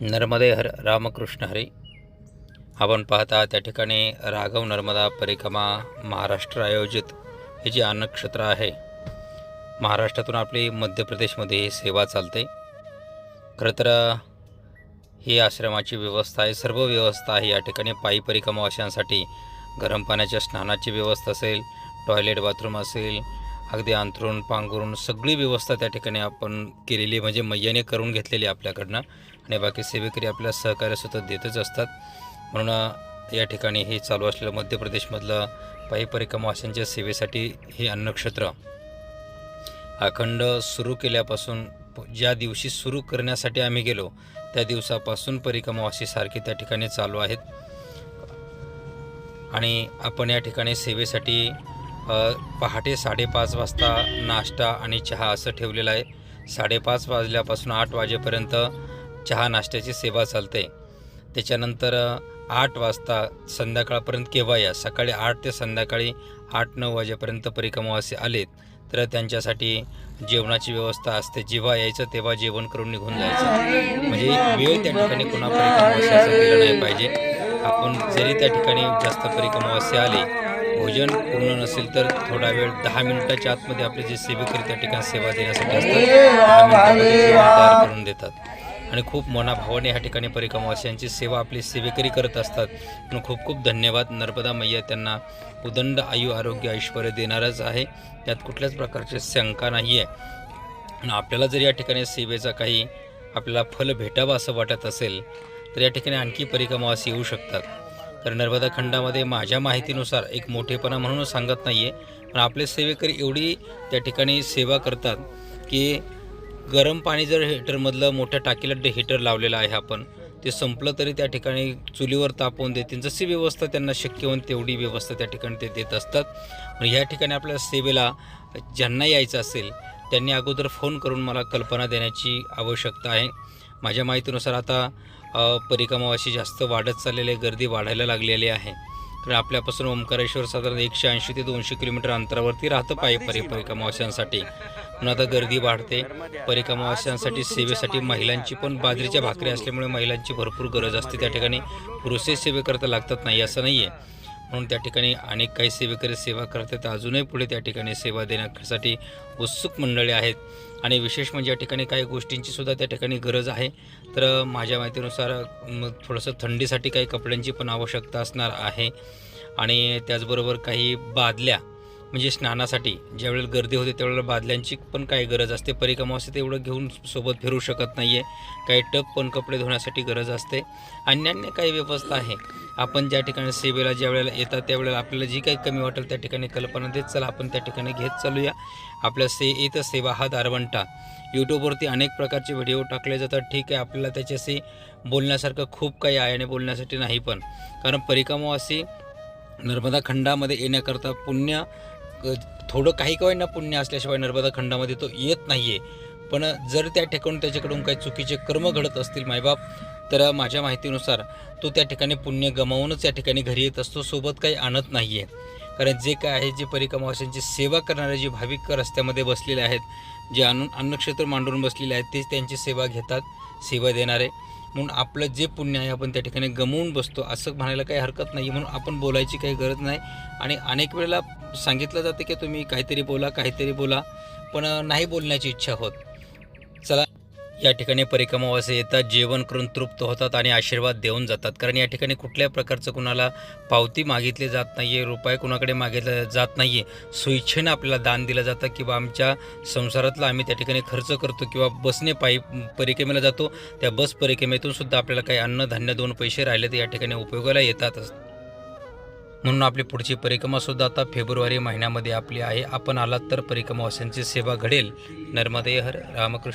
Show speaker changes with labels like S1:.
S1: नर्मदे हर रामकृष्ण हरी. आपण पाहता त्या ठिकाणी राघव नर्मदा परिक्रमा महाराष्ट्र आयोजित हे जे अन्नक्षेत्र आहे महाराष्ट्रातून आपली मध्य प्रदेशमध्ये ही सेवा चालते. खरं तर ही आश्रमाची व्यवस्था आहे सर्व व्यवस्था आहे या ठिकाणी. पायी परिक्रमावाशांसाठी गरम पाण्याच्या स्नानाची व्यवस्था असेल टॉयलेट बाथरूम असेल अगदी अंथरूण पांघरून सगळी व्यवस्था त्या ठिकाणी आपण केलेली म्हणजे मैयाने करून घेतलेली आपल्याकडनं. आणि बाकी सेवेकरी आपल्या सहकार्यसुद्धा देतच असतात. म्हणून या ठिकाणी हे चालू असलेलं मध्य प्रदेशमधलं पायी परिक्रमावाशांच्या सेवेसाठी हे अन्नक्षेत्र अखंड सुरू केल्यापासून ज्या दिवशी सुरू करण्यासाठी आम्ही गेलो त्या दिवसापासून परिक्रमावासी सारखी त्या ठिकाणी चालू आहेत. आणि आपण या ठिकाणी सेवेसाठी पहाटे साडेपाच वाजता नाश्ता आणि चहा असं ठेवलेलं आहे. साडेपाच वाजल्यापासून आठ वाजेपर्यंत चहा नाश्त्याची सेवा चालते. त्याच्यानंतर आठ वाजता संध्याकाळपर्यंत केव्हा या सकाळी आठ ते संध्याकाळी आठ नऊ वाजेपर्यंत परिक्रमावासी आलेत. तर त्यांच्यासाठी जेवणाची व्यवस्था असते. जेव्हा यायचं तेव्हा जेवण करून निघून जायचं. म्हणजे वेळ त्या ठिकाणी कुणा परिक्रमावासी गेलं नाही पाहिजे. आपण जरी त्या ठिकाणी जास्त परिक्रमावासी आले भोजन पूर्ण नसेल तर थोडा वेळ दहा मिनिटाच्या आतमध्ये आपले जे सेवेकरी त्या ठिकाणी सेवा देण्यासाठी असतात दहा मिनिटामध्ये जेवण तयार करून देतात. आणि खूप मनाभावाने ह्या ठिकाणी परिक्रमावासियांची सेवा आपली सेवेकरी करत असतात. म्हणून खूप खूप धन्यवाद. नर्मदा मैया त्यांना उदंड आयु आरोग्य ऐश्वर देणारच आहे. त्यात कुठल्याच प्रकारची शंका नाही आहे आणि आपल्याला जर या ठिकाणी सेवेचा काही आपल्याला फल भेटावं असं वाटत असेल तर या ठिकाणी आणखी परिक्रमावासी येऊ शकतात. तर नर्मदा खंडामध्ये माझ्या माहितीनुसार एक मोठेपणा म्हणून सांगत नाही आहे पण आपले सेवेकरी एवढी त्या ठिकाणी सेवा करतात की गरम पाणी जर हिटरमधलं मोठ्या टाकीला डे हिटर लावलेलं आहे आपण ते संपलं तरी त्या ठिकाणी चुलीवर तापवून देतील. जशी व्यवस्था त्यांना शक्य होऊन तेवढी व्यवस्था त्या ठिकाणी ते देत असतात. या ह्या ठिकाणी आपल्या सेवेला ज्यांना यायचं असेल त्यांनी अगोदर फोन करून मला कल्पना देण्याची आवश्यकता आहे. माझ्या माहितीनुसार आता परिक्रमावाशी जास्त वाढत चाललेली गर्दी वाढायला लागलेली आहे. कारण आपल्यापासून ओंकारेश्वर साधारण एकशे ऐंशी ते दोनशे किलोमीटर अंतरावरती राहतं पायी परि परिक्रमावाशांसाठी म्हणून आता गर्दी वाढते. परिक्रमावास्यांसाठी सेवेसाठी महिलांची पण बाजरीच्या भाकरी असल्यामुळे महिलांची भरपूर गरज असते त्या ठिकाणी. पुरुषही सेवेकरता लागतात नाही असं नाही आहे म्हणून त्या ठिकाणी अनेक काही सेवेकरी सेवा करतात अजूनही पुढे त्या ठिकाणी सेवा देण्यासाठी उत्सुक मंडळी आहेत. आणि विशेष म्हणजे या ठिकाणी काही गोष्टींची सुद्धा त्या ठिकाणी गरज आहे. तर माझ्या माहितीनुसार थोडंसं थंडीसाठी काही कपड्यांची पण आवश्यकता असणार आहे. आणि त्याचबरोबर काही बादल्या म्हणजे स्नानासाठी ज्यावेळेला गर्दी होते त्यावेळेला बादल्यांची पण काही गरज असते. परिक्रमावासी तेवढं घेऊन सोबत फिरू शकत नाही आहे काही टप पण कपडे धुण्यासाठी गरज असते. अन्यान्य काही व्यवस्था आहे. आपण ज्या ठिकाणी सेवेला ज्या वेळेला येतात त्यावेळेला आपल्याला जी काही कमी वाटेल त्या ठिकाणी कल्पना देत चला आपण त्या ठिकाणी घेत चालूया. आपल्या से येत सेवा हा दारवंटा. यूट्यूबवरती अनेक प्रकारचे व्हिडिओ टाकले जातात. ठीक आहे आपल्याला त्याच्याशी बोलण्यासारखं खूप काही आहे आणि बोलण्यासाठी नाही पण. कारण परिक्रमावासी नर्मदा खंडामध्ये येण्याकरता पुण्य थोडं काही काही ना पुण्य असल्याशिवाय नर्मदा खंडामध्ये तो येत नाही आहे पण जर त्या ठिकाणी त्याच्याकडून काही चुकीचे कर्म घडत असतील मायबाप तर माझ्या माहितीनुसार तो त्या ठिकाणी पुण्य गमावूनच या ठिकाणी घरी येत असतो सोबत काही आणत नाही आहे कारण जे काय आहे जे परिक्रमावाशांची सेवा करणारे जे भाविक रस्त्यामध्ये बसलेले आहेत जे अन्न अन्नक्षेत्र मांडून बसलेले आहेत तेच त्यांची सेवा घेतात सेवा देणारे. म्हणून आपलं जे पुण्य आहे आपण त्या ठिकाणी गमवून बसतो असं म्हणायला काही हरकत नाही. म्हणून आपण बोलायची काही गरज नाही. आणि अनेक वेळेला सांगितलं जातं की तुम्ही काहीतरी बोला काहीतरी बोला पण नाही बोलण्याची इच्छा होत. चला. या ठिकाणी परिक्रमावासी येतात जेवण करून तृप्त होतात आणि आशीर्वाद देऊन जातात. कारण या ठिकाणी कुठल्या प्रकारचं कुणाला पावती मागितली जात नाही आहे रुपये कुणाकडे मागितला जात नाही आहे स्वेच्छेनं आपल्याला दान दिलं जातं किंवा आमच्या संसारातला आम्ही त्या ठिकाणी खर्च करतो किंवा बसने पायी परिक्रमेला जातो त्या बस परिक्रमेतून सुद्धा आपल्याला काही अन्नधान्य दोन पैसे राहिले तर या ठिकाणी उपयोगाला येतातच म्हणून आपली पुढची परिक्रमासुद्धा आता फेब्रुवारी महिन्यामध्ये आपली आहे. आपण आलात तर परिक्रमावाशांची सेवा घडेल. नर्मदे हर रामकृष्ण.